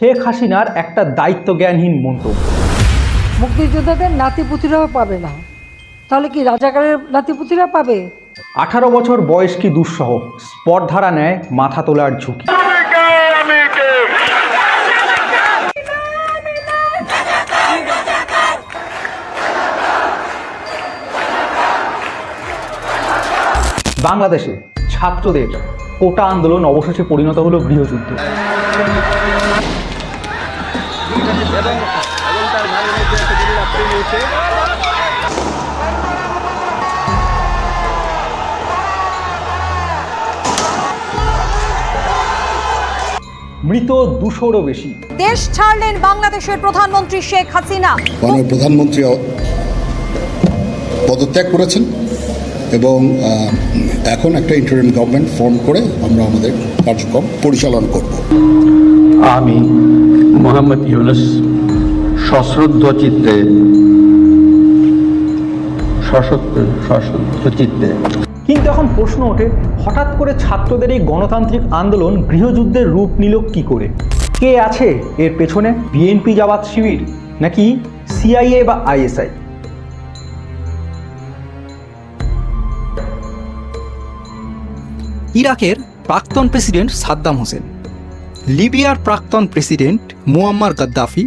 শেখ হাসিনার একটা দায়িত্বজ্ঞানহীন মন্তব্য। মুক্তিযোদ্ধাদের নাতিপুতিরাও পাবে না। তাহলে কি রাজাকারের নাতিপুতিরা পাবে? আঠারো বছর বয়স কি দুঃসহ? স্পর্ধারা নেয় মাথা তোলার ঝুঁকি। বাংলাদেশে ছাত্রদের কোটা আন্দোলন অবশেষে পরিণত হলো গৃহযুদ্ধ। মৃত দুশোরও বেশি। দেশ ছাড়লেন বাংলাদেশের প্রধানমন্ত্রী শেখ হাসিনা। মাননীয় প্রধানমন্ত্রী পদত্যাগ করেছেন এবং এখন একটা ইন্টারিম গভর্নমেন্ট ফর্ম করে আমরা আমাদের কার্যক্রম পরিচালনা করব। আমি মোহাম্মদ ইউনুস সশ্রদ্ধ চিত্তে সশস্ত্র সশ্রদ্ধ চিত্তে কিন্তু এখন প্রশ্ন ওঠে, হঠাৎ করে ছাত্রদের এই গণতান্ত্রিক আন্দোলন গৃহযুদ্ধের রূপ নিল কি করে? কে আছে এর পেছনে? বিএনপি জামাত শিবির নাকি সিআইএ বা আইএসআই? ইরাকের প্রাক্তন প্রেসিডেন্ট সাদ্দাম হোসেন, লিবিয়ার প্রাক্তন প্রেসিডেন্ট মুয়াম্মার গাদ্দাফি,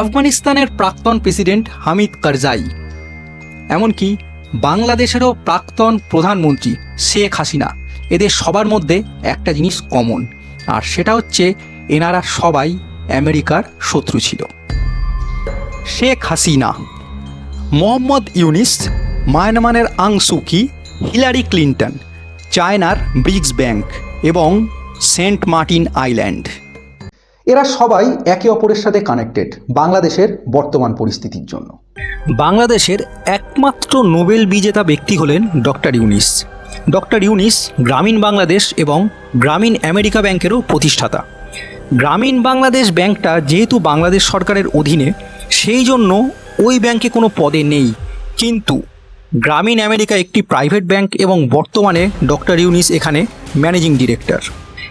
আফগানিস্তানের প্রাক্তন প্রেসিডেন্ট হামিদ কারজাই, এমনকি বাংলাদেশেরও প্রাক্তন প্রধানমন্ত্রী শেখ হাসিনা। এদের সবার মধ্যে একটা জিনিস কমন আর সেটা হচ্ছে এনারা সবাই আমেরিকার শত্রু ছিল। শেখ হাসিনা, মোহাম্মদ ইউনিস, মায়ানমারের Aung San Suu Kyi Hillary Clinton, চায়নার ব্রিক্স ব্যাংক এবং সেন্ট মার্টিন আইল্যান্ড। এরা সবাই একে অপরের সাথে কানেক্টেড বাংলাদেশের বর্তমান পরিস্থিতির জন্য। বাংলাদেশের একমাত্র নোবেল বিজেতা ব্যক্তি হলেন ডক্টর ইউনিস। ডক্টর ইউনিস গ্রামীণ বাংলাদেশ এবং গ্রামীণ আমেরিকা ব্যাংকেরও প্রতিষ্ঠাতা। গ্রামীণ বাংলাদেশ ব্যাংকটা যেহেতু বাংলাদেশ সরকারের অধীনে, সেই জন্য ওই ব্যাংকে কোনো পদে নেই। কিন্তু গ্রামীণ আমেরিকা একটি প্রাইভেট ব্যাংক এবং বর্তমানে ডক্টর ইউনিস এখানে ম্যানেজিং ডিরেক্টর।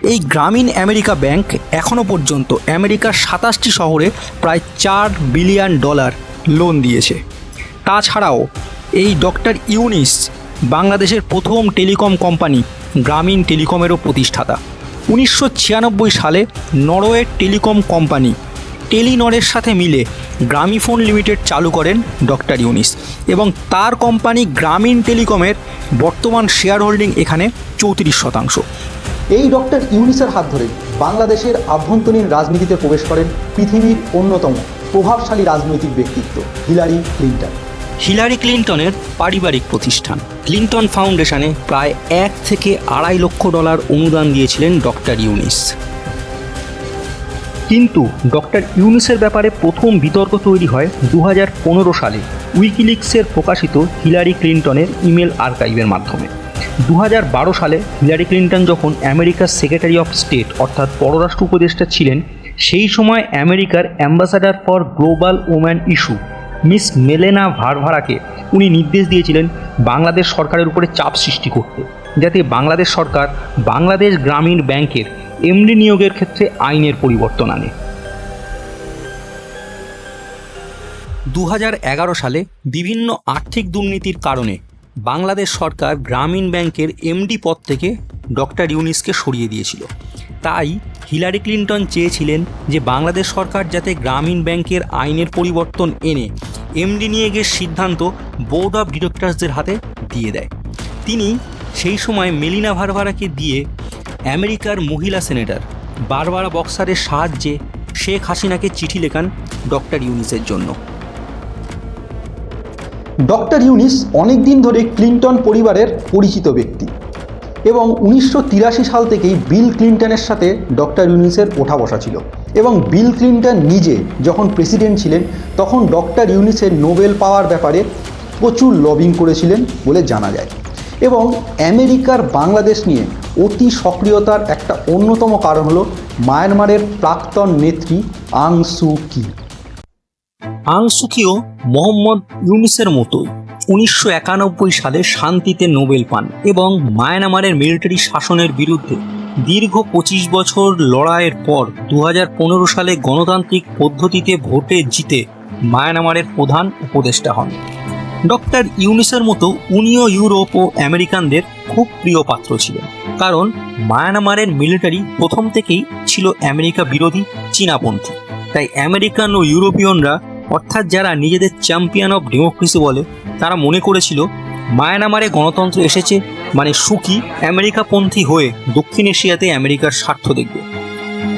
এই গ্রামীণ আমেরিকা ব্যাংক এখনও পর্যন্ত আমেরিকার সাতাশটি শহরে প্রায় চার বিলিয়ন ডলার লোন দিয়েছে। তাছাড়াও এই ডক্টর ইউনিস বাংলাদেশের প্রথম টেলিকম কোম্পানি গ্রামীণ টেলিকমেরও প্রতিষ্ঠাতা। উনিশশো ছিয়ানব্বই সালে নরওয়ের টেলিকম কোম্পানি টেলিনরের সাথে মিলে গ্রামীফোন লিমিটেড চালু করেন ডক্টর ইউনিস এবং তার কোম্পানি গ্রামীণ টেলিকমের বর্তমান শেয়ার হোল্ডিং এখানে চৌত্রিশ শতাংশ। এই ডক্টর ইউনিসের হাত ধরে বাংলাদেশের আভ্যন্তরীণ রাজনীতিতে প্রবেশ করেন পৃথিবীর অন্যতম প্রভাবশালী রাজনৈতিক ব্যক্তিত্ব হিলারি ক্লিন্টন। হিলারি ক্লিন্টনের পারিবারিক প্রতিষ্ঠান। ক্লিন্টন ফাউন্ডেশনে প্রায় এক থেকে আড়াই লক্ষ ডলার অনুদান দিয়েছিলেন ডক্টর ইউনিস। কিন্তু ডক্টর ইউনিসের ব্যাপারে প্রথম বিতর্ক তৈরি হয় দু হাজার পনেরো সালে। উইকিলিক্সের প্রকাশিত হিলারি ক্লিন্টনের ইমেল আর্কাইভের মাধ্যমে। দু হাজার বারো সালে হিলারি ক্লিন্টন যখন আমেরিকার সেক্রেটারি অফ স্টেট, অর্থাৎ পররাষ্ট্র উপদেষ্টা ছিলেন, সেই সময় আমেরিকার ambassador for global woman issue, miss Melanne ভারভারাকে উনি নির্দেশ দিয়েছিলেন বাংলাদেশ সরকারের উপরে চাপ সৃষ্টি করতে, যাতে বাংলাদেশ সরকার বাংলাদেশ গ্রামীণ ব্যাংকের এমডি নিয়োগের ক্ষেত্রে আইনের পরিবর্তন আনে। দু হাজার এগারো সালে বিভিন্ন আর্থিক দুর্নীতির কারণে বাংলাদেশ সরকার গ্রামীণ ব্যাংকের এমডি পদ থেকে ডক্টর ইউনিসকে সরিয়ে দিয়েছিল। তাই হিলারি ক্লিন্টন চেয়েছিলেন যে বাংলাদেশ সরকার যাতে গ্রামীণ ব্যাংকের আইনের পরিবর্তন এনে এমডি নিয়ে গিয়ে সিদ্ধান্ত বোর্ড অফ ডিরেক্টরসদের হাতে দিয়ে দেয়। তিনি সেই সময় মেলিনা ভারভারাকে দিয়ে আমেরিকার মহিলা সেনেটর বারবারা বক্সারের সাহায্যে শেখ হাসিনাকে চিঠি লেখান ডক্টর ইউনিসের জন্য। ডক্টর ইউনিস অনেক দিন ধরে ক্লিন্টন পরিবারের পরিচিত ব্যক্তি এবং উনিশশো তিরাশি সাল থেকেই বিল ক্লিন্টনের সাথে ডক্টর ইউনিসের ওঠা বসা ছিল এবং বিল ক্লিন্টন নিজে যখন প্রেসিডেন্ট ছিলেন তখন ডক্টর ইউনিসের নোবেল পাওয়ার ব্যাপারে প্রচুর লবিং করেছিলেন বলে জানা যায় এবং আমেরিকার বাংলাদেশ নিয়ে অতি সক্রিয়তার একটা অন্যতম কারণ হলো মায়ানমারের প্রাক্তন নেত্রী আং সু কি। আংসুকিও মোহাম্মদ ইউনিসের মতোই উনিশশো একানব্বই সালে শান্তিতে নোবেল পান এবং মায়ানমারের মিলিটারি শাসনের বিরুদ্ধে দীর্ঘ পঁচিশ বছর লড়াইয়ের পর দু হাজার পনেরো সালে গণতান্ত্রিক পদ্ধতিতে ভোটে জিতে মায়ানমারের প্রধান উপদেষ্টা হন। ডক্টর ইউনিসের মতো উনিও ইউরোপ ও আমেরিকানদের খুব প্রিয় পাত্র ছিলেন, কারণ মায়ানমারের মিলিটারি প্রথম থেকেই ছিল আমেরিকা বিরোধী চীনাপন্থী। তাই আমেরিকান ও ইউরোপিয়নরা অর্থাৎ যারা নিজেদের চ্যাম্পিয়ন অফ ডেমোক্রেসি বলে, তারা মনে করেছিল মায়ানমারে গণতন্ত্র এসেছে মানে সুখী আমেরিকাপন্থী হয়ে দক্ষিণ এশিয়াতে আমেরিকার স্বার্থ দেখবে।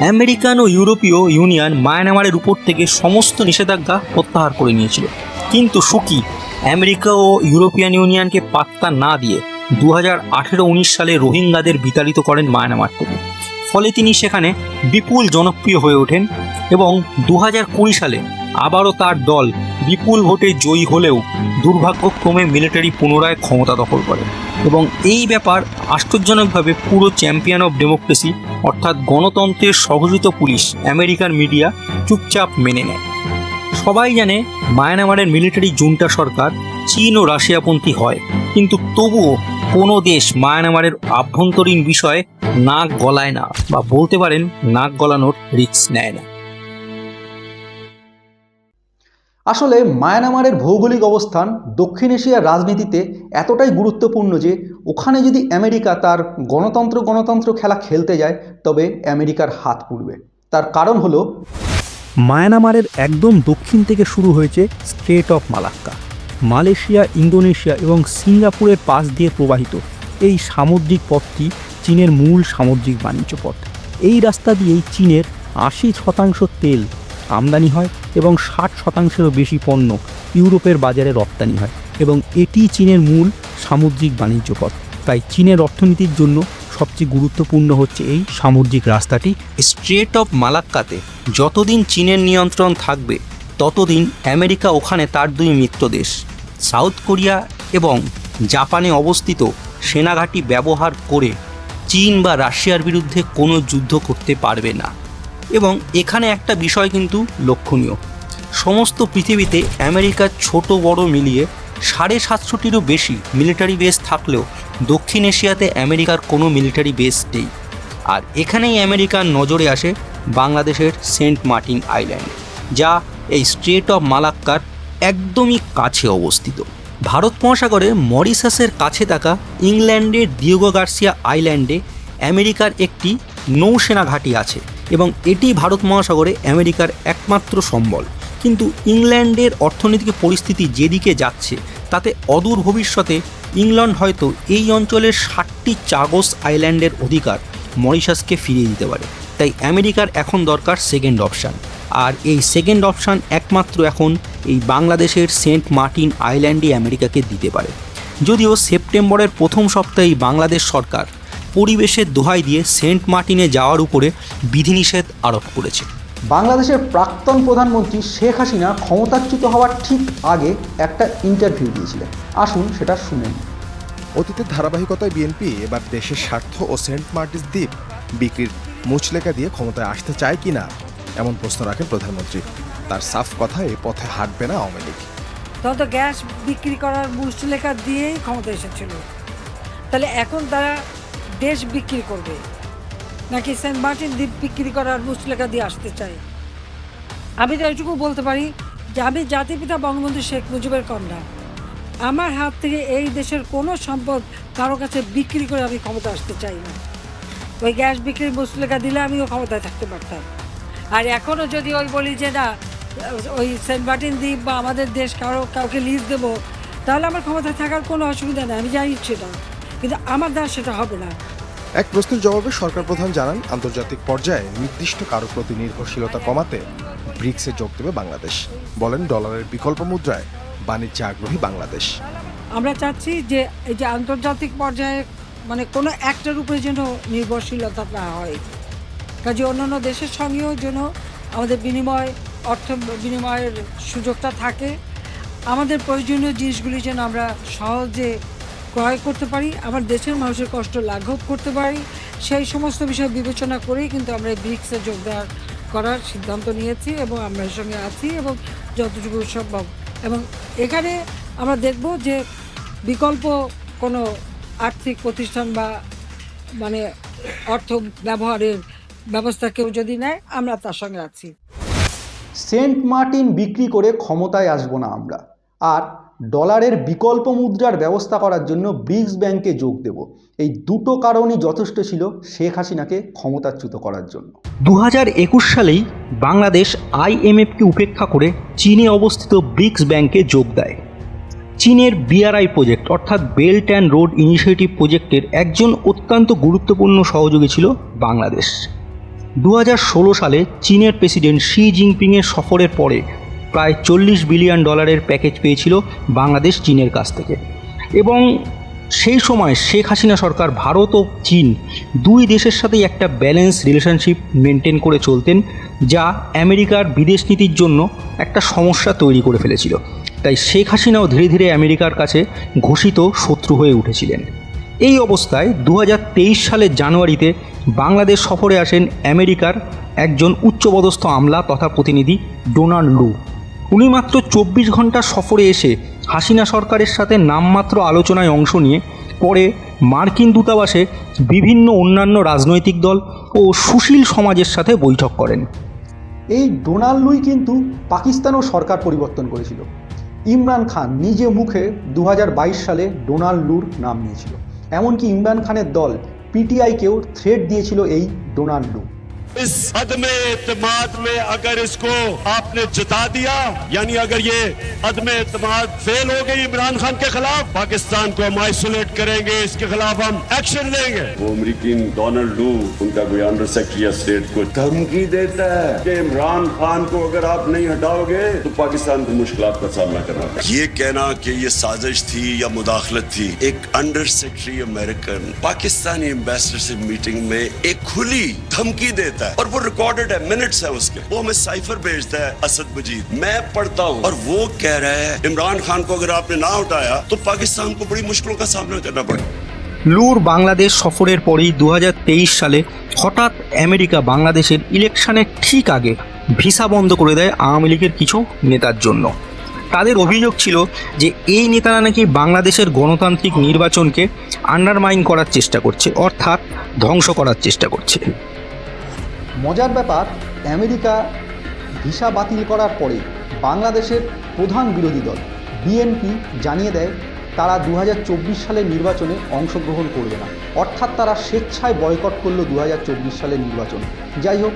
আমেরিকান ও ইউরোপীয় ইউনিয়ন মায়ানমারের উপর থেকে সমস্ত নিষেধাজ্ঞা প্রত্যাহার করে নিয়েছিল। কিন্তু সুকি আমেরিকা ও ইউরোপিয়ান ইউনিয়নকে পাত্তা না দিয়ে দু হাজার আঠেরো উনিশ সালে রোহিঙ্গাদের বিতাড়িত করেন মায়ানমার থেকে। ফলে তিনি সেখানে বিপুল জনপ্রিয় হয়ে ওঠেন এবং দু কুড়ি সালে আবারও তার দল বিপুল ভোটে জয়ী হলেও দুর্ভাগ্যক্রমে মিলিটারি পুনরায় ক্ষমতা দখল করে এবং এই ব্যাপার আশ্চর্যজনকভাবে পুরো চ্যাম্পিয়ন অফ ডেমোক্রেসি অর্থাৎ গণতন্ত্রের সহযোগিত পুলিশ আমেরিকার মিডিয়া চুপচাপ মেনে নেয়। সবাই জানে মায়ানমারের মিলিটারি জুন্টা সরকার চীন ও রাশিয়াপন্থী হয়, কিন্তু তবুও কোনো দেশ মায়ানমারের আভ্যন্তরীণ বিষয়ে নাক গলায় না বা বলতে পারেন নাক গলানোর রিস্ক নেয় না। আসলে মায়ানমারের ভৌগোলিক অবস্থান দক্ষিণ এশিয়ার রাজনীতিতে এতটাই গুরুত্বপূর্ণ যে ওখানে যদি আমেরিকা তার গণতন্ত্র গণতন্ত্র খেলা খেলতে যায় তবে আমেরিকার হাত পুড়বে। তার কারণ হলো মায়ানমারের একদম দক্ষিণ থেকে শুরু হয়েছে Strait of Malacca. Malaysia, Indonesia এবং সিঙ্গাপুরের পাশ দিয়ে প্রবাহিত। এই সামুদ্রিক পথটি চীনের মূল সামুদ্রিক বাণিজ্য পথ। এই রাস্তা দিয়েই চীনের আশি শতাংশ তেল আমদানি হয় এবং ষাট শতাংশেরও বেশি পণ্য ইউরোপের বাজারে রপ্তানি হয় এবং এটি চীনের মূল সামুদ্রিক বাণিজ্য পথ। তাই চীনের অর্থনীতির জন্য সবচেয়ে গুরুত্বপূর্ণ হচ্ছে এই সামুদ্রিক রাস্তাটি। স্ট্রেট অফ মালাক্কাতে যতদিন চীনের নিয়ন্ত্রণ থাকবে, ততদিন আমেরিকা ওখানে তার দুই মিত্র দেশ। সাউথ কোরিয়া এবং জাপানে অবস্থিত সেনাঘাঁটি ব্যবহার করে চীন বা রাশিয়ার বিরুদ্ধে কোনো যুদ্ধ করতে পারবে না। এবং এখানে একটা বিষয় কিন্তু লক্ষণীয়। সমস্ত পৃথিবীতে আমেরিকার ছোট বড় মিলিয়ে সাড়ে সাতশোটিরও বেশি মিলিটারি বেস থাকলেও দক্ষিণ এশিয়াতে আমেরিকার কোনো মিলিটারি বেস নেই। আর এখানেই আমেরিকার নজরে আসে বাংলাদেশের সেন্ট মার্টিন আইল্যান্ড, যা এই স্ট্রেট অফ মালাক্কার একদমই কাছে অবস্থিত। ভারত মহাসাগরে মরিশাসের কাছে থাকা ইংল্যান্ডের দিওগো গার্সিয়া আইল্যান্ডে আমেরিকার একটি নৌসেনা ঘাঁটি আছে এবং এটি ভারত মহাসাগরে আমেরিকার একমাত্র সম্বল। কিন্তু ইংল্যান্ডের অর্থনৈতিক পরিস্থিতি যেদিকে যাচ্ছে, তাতে অদূর ভবিষ্যতে ইংল্যান্ড হয়তো এই অঞ্চলের ষাটটি চাগোস আইল্যান্ডের অধিকার মরিশাসকে ফিরিয়ে দিতে পারে। তাই আমেরিকার এখন দরকার সেকেন্ড অপশান আর এই সেকেন্ড অপশান একমাত্র এখন এই বাংলাদেশের সেন্ট মার্টিন আইল্যান্ডই আমেরিকাকে দিতে পারে। যদিও সেপ্টেম্বরের প্রথম সপ্তাহেই বাংলাদেশ সরকার পরিবেশের দোহাই দিয়ে সেন্ট মার্টিনে যাওয়ার উপরে বিধিনিষেধ আরোপ করেছে। বাংলাদেশের প্রাক্তন প্রধানমন্ত্রী শেখ হাসিনা ক্ষমতাচ্যুত হওয়ার ঠিক আগে একটা ইন্টারভিউ দিয়েছিলেন। আসুন সেটা শুনেন অতীতের ধারাবাহিকতায় বিএনপি এবার দেশের স্বার্থ ও সেন্ট মার্টিন দ্বীপ বিক্রির মুচলেখা দিয়ে ক্ষমতায় আসতে চায় কিনা? এমন প্রশ্ন রাখেন প্রধানমন্ত্রী। তার সাফ কথা এ পথে হাঁটবে না আওয়ামী লীগ। তখন তো গ্যাস বিক্রি করার মুষ্টিলেখা দিয়েই ক্ষমতা এসেছিল। তাহলে এখন তারা দেশ বিক্রি করবে, নাকি সেন্ট মার্টিন দ্বীপ বিক্রি করার মুষ্টিলেখা দিয়ে আসতে চায়? আমি তো এটুকু বলতে পারি যে আমি জাতিপিতা বঙ্গবন্ধু শেখ মুজিবের কন্যা। আমার হাত থেকে এই দেশের কোনো সম্পদ কারও কাছে বিক্রি করে আমি ক্ষমতা আসতে চাই না। ওই গ্যাস বিক্রির মুষ্টিলেখা দিলে আমিও ক্ষমতায় থাকতে পারতাম। আর এখনও যদি ওই বলি যে না ওই সেন্ট মার্টিন দ্বীপ বা আমাদের দেশ কারও কাউকে লিজ দেবো তাহলে আমার ক্ষমতায় থাকার কোনো অসুবিধা নেই আমি জানি সেটা। কিন্তু আমার দ্বারা সেটা হবে না। এক প্রশ্নের জবাবে সরকার প্রধান জানান আন্তর্জাতিক পর্যায়ে নির্দিষ্ট কারও প্রতি নির্ভরশীলতা কমাতে ব্রিক্সে যোগ দেবে বাংলাদেশ। বলেন ডলারের বিকল্প মুদ্রায় বাণিজ্যে আগ্রহী বাংলাদেশ। আমরা চাচ্ছি যে এই যে আন্তর্জাতিক পর্যায়ে মানে কোনো একটার উপরে যেন নির্ভরশীলতা না হয়। কাজে অন্যান্য দেশের সঙ্গেও যেন আমাদের বিনিময় অর্থ বিনিময়ের সুযোগটা থাকে। আমাদের প্রয়োজনীয় জিনিসগুলি যেন আমরা সহজে ক্রয় করতে পারি আমার দেশের মানুষের কষ্ট লাঘব করতে পারি, সেই সমস্ত বিষয় বিবেচনা করেই কিন্তু আমরা ব্রিক্সে যোগ দেওয়ার করার সিদ্ধান্ত নিয়েছি এবং আমরা এর সঙ্গে আছি এবং যতটুকু সম্ভব। এবং এখানে আমরা দেখব যে বিকল্প কোনো আর্থিক প্রতিষ্ঠান বা মানে অর্থ ব্যবহারের ব্যবস্থা কেউ যদি নেয় আমরা তার সঙ্গে আছি। সেন্ট মার্টিন বিক্রি করে ক্ষমতায় আসব না আমরা। আর ডলারের বিকল্প মুদ্রার ব্যবস্থা করার জন্য ব্রিক্স ব্যাংকে যোগ দেব। এই দুটো কারণই যথেষ্ট ছিল শেখ হাসিনাকে ক্ষমতাচ্যুত করার জন্য। দু হাজার একুশ সালেই বাংলাদেশ আইএমএফকে উপেক্ষা করে চীনে অবস্থিত ব্রিক্স ব্যাংকে যোগ দেয়। চীনের বিআরআই প্রজেক্ট অর্থাৎ বেল্ট অ্যান্ড রোড ইনিশিয়েটিভ প্রজেক্টের একজন অত্যন্ত গুরুত্বপূর্ণ সহযোগী ছিল বাংলাদেশ। দু হাজার ষোলো সালে চীনের প্রেসিডেন্ট শি জিনপিংয়ের সফরের পরে প্রায় চল্লিশ বিলিয়ন ডলারের প্যাকেজ পেয়েছিল বাংলাদেশ চীনের কাছ থেকে। এবং সেই সময় শেখ হাসিনা সরকার ভারত ও চীন দুই দেশের সাথেই একটা ব্যালেন্স রিলেশনশিপ মেনটেন করে চলতেন, যা আমেরিকার বিদেশ নীতির জন্য একটা সমস্যা তৈরি করে ফেলেছিল। তাই শেখ হাসিনাও ধীরে ধীরে আমেরিকার কাছে ঘোষিত শত্রু হয়ে উঠেছিলেন। এই অবস্থায় দু হাজার তেইশ সালের জানুয়ারিতে বাংলাদেশ সফরে আসেন আমেরিকার একজন উচ্চপদস্থ আমলা তথা প্রতিনিধি ডোনাল্ড লু। উনি মাত্র চব্বিশ ঘণ্টা সফরে এসে হাসিনা সরকারের সাথে নামমাত্র আলোচনায় অংশ নিয়ে, পরে মার্কিন দূতাবাসে বিভিন্ন অন্যান্য রাজনৈতিক দল ও সুশীল সমাজের সাথে বৈঠক করেন। এই ডোনাল্ড লুই কিন্তু পাকিস্তানও সরকার পরিবর্তন করেছিল। ইমরান খান নিজে মুখে দু হাজার বাইশ সালে ডোনাল্ড লুর নাম নিয়েছিল। এমনকি ইমরান খানের দল পিটিআইকেও থ্রেট দিয়েছিল এই ডোনাল্ড। লু इस अदम एतमाद में अगर इसको आपने जिता दिया यानी अगर ये अदम एतमाद फेल हो गई इमरान खान के खिलाफ पाकिस्तान को हम आइसोलेट करेंगे इसके खिलाफ हम एक्शन लेंगे। वो अमरीकी डोनाल्ड लू उनका कोई अंडर सेक्रेटरी ऑफ़ स्टेट को धमकी देता है कि इमरान खान को अगर आप नहीं हटाओगे तो पाकिस्तान को मुश्किल का सामना करना पड़ेगा। ये कहना कि ये साजिश थी या मुदाखलत थी एक under secretary American Pakistani ambassador से मीटिंग में एक खुली धमकी देता है और वो रिकॉर्डेड है मिनट्स है उसके वो हमें साइफर भेजता है असद मजीद मैं पढ़ता हूँ और वो कह रहा है इमरान खान को अगर आपने ना उठाया तो पाकिस्तान को बड़ी मुश्किलों का सामना करना पड़ेगा লুর বাংলাদেশ সফরের পরেই দু সালে হঠাৎ আমেরিকা বাংলাদেশের ইলেকশনের ঠিক আগে ভিসা বন্ধ করে দেয় আওয়ামী লীগের কিছু নেতার জন্য তাদের অভিযোগ ছিল যে এই নেতারা নাকি বাংলাদেশের গণতান্ত্রিক নির্বাচনকে আন্ডারমাইন করার চেষ্টা করছে অর্থাৎ ধ্বংস করার চেষ্টা করছে মজার ব্যাপার, আমেরিকা ভিসা বাতিল করার পরে বাংলাদেশের প্রধান বিরোধী দল, বিএনপি, জানিয়ে দেয় তারা দু হাজার চব্বিশ সালের নির্বাচনে অংশগ্রহণ করবে না। অর্থাৎ তারা স্বেচ্ছায় বয়কট করল দু হাজার চব্বিশ সালের নির্বাচন। যাই হোক,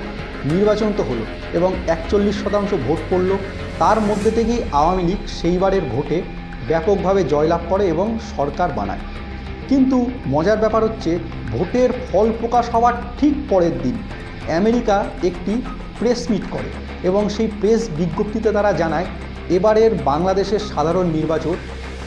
নির্বাচন তো হলো এবং একচল্লিশ শতাংশ ভোট পড়ল। তার মধ্যে থেকেই আওয়ামী লীগ সেইবারের ভোটে ব্যাপকভাবে জয়লাভ করে এবং সরকার বানায়। কিন্তু মজার ব্যাপার হচ্ছে, ভোটের ফল প্রকাশ হওয়ার ঠিক পরের দিন আমেরিকা একটি প্রেস মিট করে এবং সেই প্রেস বিজ্ঞপ্তিতে তারা জানায়, এবারের বাংলাদেশের সাধারণ নির্বাচন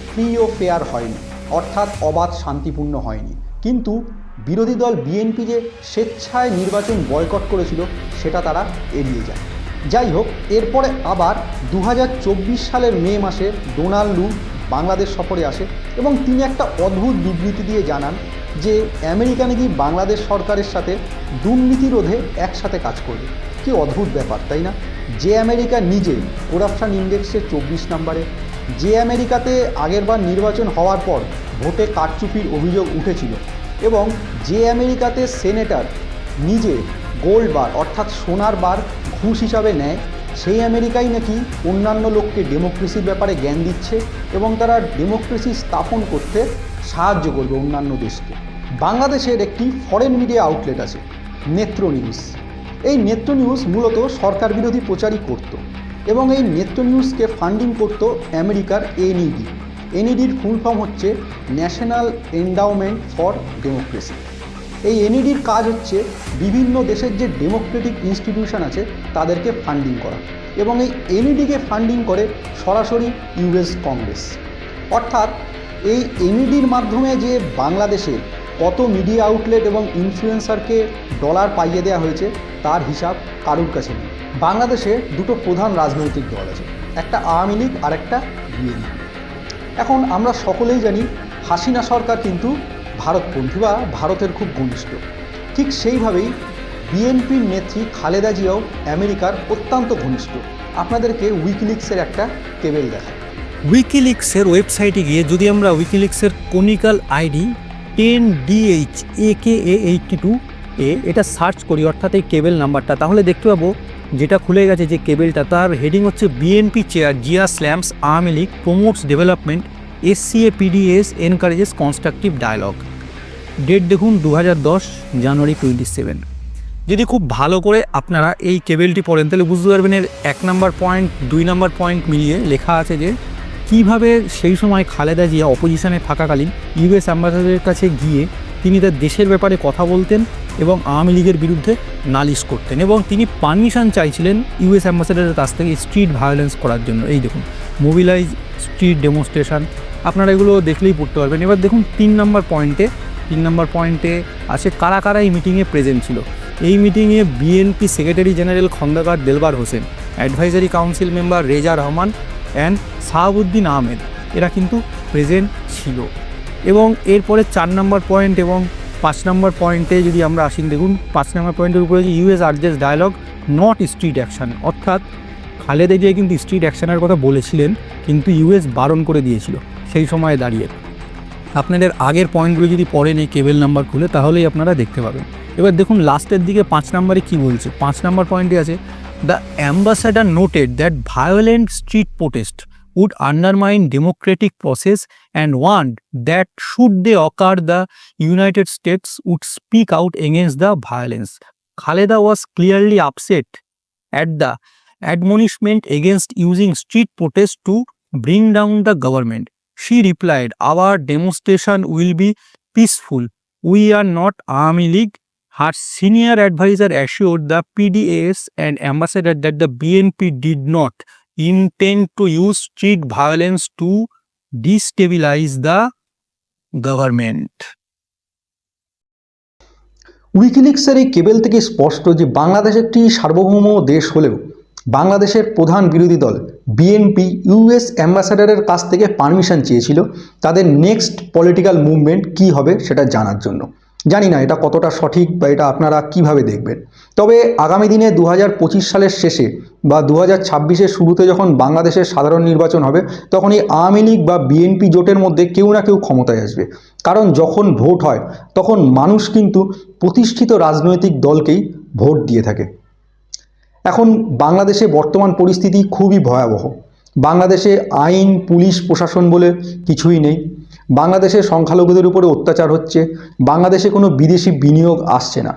ফ্রি ও ফেয়ার হয়নি, অর্থাৎ অবাধ শান্তিপূর্ণ হয়নি। কিন্তু বিরোধী দল বিএনপি যে স্বেচ্ছায় নির্বাচন বয়কট করেছিল, সেটা তারা এড়িয়ে যায়। যাই হোক, এরপরে আবার দু হাজার চব্বিশ সালের মে মাসে ডোনাল্ড লু বাংলাদেশ সফরে আসে এবং তিনি একটা অদ্ভুত বিবৃতি দিয়ে জানান যে আমেরিকা নাকি বাংলাদেশ সরকারের সাথে দুর্নীতি রোধে একসাথে কাজ করবে। কি অদ্ভুত ব্যাপার, তাই না? যে আমেরিকা নিজে করাপশান ইন্ডেক্সে চব্বিশ নম্বরে, যে আমেরিকাতে আগেরবার নির্বাচন হওয়ার পর ভোটে কারচুপির অভিযোগ উঠেছিল এবং যে আমেরিকাতে সেনেটর নিজে গোল্ড বার অর্থাৎ সোনার বার ঘুষ হিসাবে নেয়, সেই আমেরিকাই নাকি অন্যান্য লোককে ডেমোক্রেসির ব্যাপারে জ্ঞান দিচ্ছে এবং তারা ডেমোক্রেসি স্থাপন করতে সাহায্য করবে অন্যান্য দেশকে। বাংলাদেশের একটি ফরেন মিডিয়া আউটলেট আছে, নেত্র নিউজ এই নেত্র নিউজ মূলত সরকার বিরোধী প্রচারই করত এবং এই নেত্র নিউজকে ফান্ডিং করত আমেরিকার এনইডি এনইডির ফুল ফর্ম হচ্ছে ন্যাশনাল এন্ডাউমেন্ট ফর ডেমোক্রেসি এই এনইডির কাজ হচ্ছে বিভিন্ন দেশের যে ডেমোক্রেটিক ইনস্টিটিউশন আছে, তাদেরকে ফান্ডিং করা এবং এই এনইডিকে ফান্ডিং করে সরাসরি ইউএস কংগ্রেস অর্থাৎ এই এনইডির মাধ্যমে যে বাংলাদেশের কত মিডিয়া আউটলেট এবং ইনফ্লুয়েন্সারকে ডলার পাইয়ে দেওয়া হয়েছে, তার হিসাব কারুর কাছে নেই। বাংলাদেশে দুটো প্রধান রাজনৈতিক দল আছে, একটা আওয়ামী লীগ আর একটা বিএনপি এখন আমরা সকলেই জানি, হাসিনা সরকার কিন্তু ভারতপন্থী বা ভারতের খুব ঘনিষ্ঠ। ঠিক সেইভাবেই বিএনপির নেত্রী খালেদা জিয়াও আমেরিকার অত্যন্ত ঘনিষ্ঠ। আপনাদেরকে উইকিলিক্সের একটা টেবিল দেখায়। উইকিলিক্সের ওয়েবসাইটে গিয়ে যদি আমরা উইকিলিক্সের canonical ID ten DH A K A eighty two A এটা সার্চ করি, অর্থাৎ এই কেবল নাম্বারটা তাহলে দেখতে পাবো যেটা খুলে গেছে যে কেবেলটা তার হেডিং হচ্ছে BNP chair Zia slams Awami League promotes development S C A PDS encourages constructive dialogue date দেখুন দু হাজার দশ জানুয়ারি টোয়েন্টি সেভেন যদি খুব ভালো করে আপনারা এই কেবেলটি পড়েন, তাহলে বুঝতে পারবেন এর এক নম্বর পয়েন্ট দুই নম্বর পয়েন্ট মিলিয়ে লেখা আছে যে কীভাবে সেই সময় খালেদা জিয়া অপোজিশনে থাকাকালীন ইউএস অ্যাম্বাসাডারের কাছে গিয়ে তিনি তার দেশের ব্যাপারে কথা বলতেন এবং আওয়ামী লীগের বিরুদ্ধে নালিশ করতেন এবং তিনি পারমিশন চাইছিলেন ইউএস অ্যাম্বাসাডারের কাছ থেকে স্ট্রিট ভায়োলেন্স করার জন্য। এই দেখুন মোবিলাইজ স্ট্রিট ডেমনস্ট্রেশন আপনারা এগুলো দেখলেই পড়তে পারবেন। এবার দেখুন, তিন নম্বর পয়েন্টে তিন নম্বর পয়েন্টে আছে কারা কারা এই মিটিংয়ে প্রেজেন্ট ছিল। এই মিটিংয়ে BNP secretary general Khandaker Delwar Hossain advisory council member Reza Rahman and Sahabuddin Ahmed. এরা কিন্তু প্রেজেন্ট ছিল। এবং এরপরে চার নম্বর পয়েন্ট এবং পাঁচ নম্বর পয়েন্টে যদি আমরা আসি, দেখুন, পাঁচ নম্বর পয়েন্টের উপরে যে US urges dialogue not street action অর্থাৎ খালেদা জিয়া কিন্তু স্ট্রিট অ্যাকশানের কথা বলেছিলেন, কিন্তু ইউএস বারণ করে দিয়েছিল সেই সময়ে দাঁড়িয়ে। আপনাদের আগের পয়েন্টগুলো যদি পড়েন এই কেবল নাম্বার খুলে, তাহলেই আপনারা দেখতে পাবেন। এবার দেখুন লাস্টের দিকে পাঁচ নাম্বারে কি বলছে? পাঁচ নাম্বার পয়েন্টে আছে The ambassador noted that violent street protests would undermine democratic process and warned that should they occur the United States would speak out against the violence. Khaleda was clearly upset at the admonishment against using street protests to bring down the government. She replied, Our demonstration will be peaceful. We are not army league Her senior advisor assured the PDAS and ambassador that the BNP did not intend to use street violence to destabilize the government. উইকিলিক্সের এই cable থেকে স্পষ্ট যে বাংলাদেশ একটি সার্বভৌম দেশ হলেও বাংলাদেশের প্রধান বিরোধী দল বিএনপি ইউএস অ্যাম্বাসাডারের কাছ থেকে পারমিশন চেয়েছিল তাদের নেক্সট পলিটিক্যাল মুভমেন্ট কী হবে সেটা জানার জন্য জানি না এটা কতটা সঠিক বা এটা আপনারা কীভাবে দেখবেন। তবে আগামী দিনে দু হাজার পঁচিশ সালের শেষে বা দু হাজার শুরুতে যখন বাংলাদেশের সাধারণ নির্বাচন হবে, তখন এই আওয়ামী লীগ বা বিএনপি জোটের মধ্যে কেউ না কেউ ক্ষমতায় আসবে। কারণ যখন ভোট হয়, তখন মানুষ কিন্তু প্রতিষ্ঠিত রাজনৈতিক দলকেই ভোট দিয়ে থাকে। এখন বাংলাদেশে বর্তমান পরিস্থিতি খুবই ভয়াবহ। বাংলাদেশে আইন, পুলিশ, প্রশাসন বলে কিছুই নেই। বাংলাদেশে সংখ্যালঘুদের উপরে অত্যাচার হচ্ছে, বাংলাদেশে কোনো বিদেশি বিনিয়োগ আসছে না।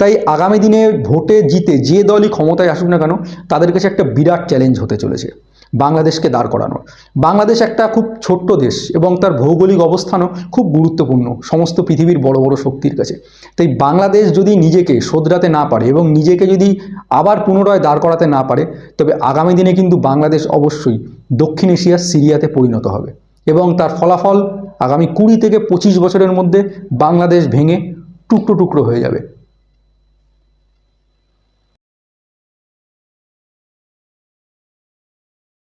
তাই আগামী দিনে ভোটে জিতে যে দলই ক্ষমতায় আসুক না কেন, তাদের কাছে একটা বিরাট চ্যালেঞ্জ হতে চলেছে, বাংলাদেশকে দাঁড় করানোর। বাংলাদেশ একটা খুব ছোট্ট দেশ এবং তার ভৌগোলিক অবস্থানও খুব গুরুত্বপূর্ণ, সমস্ত পৃথিবীর বড় বড় শক্তির কাছে। তাই বাংলাদেশ যদি নিজেকে শোধরাতে না পারে এবং নিজেকে যদি আবার পুনরায় দাঁড় করাতে না পারে, তবে আগামী দিনে কিন্তু বাংলাদেশ অবশ্যই দক্ষিণ এশিয়ার সিরিয়াতে পরিণত হবে। এবং তার ফলাফল আগামী কুড়ি থেকে পঁচিশ বছরের মধ্যে বাংলাদেশ ভেঙে টুকরো টুকরো হয়ে যাবে।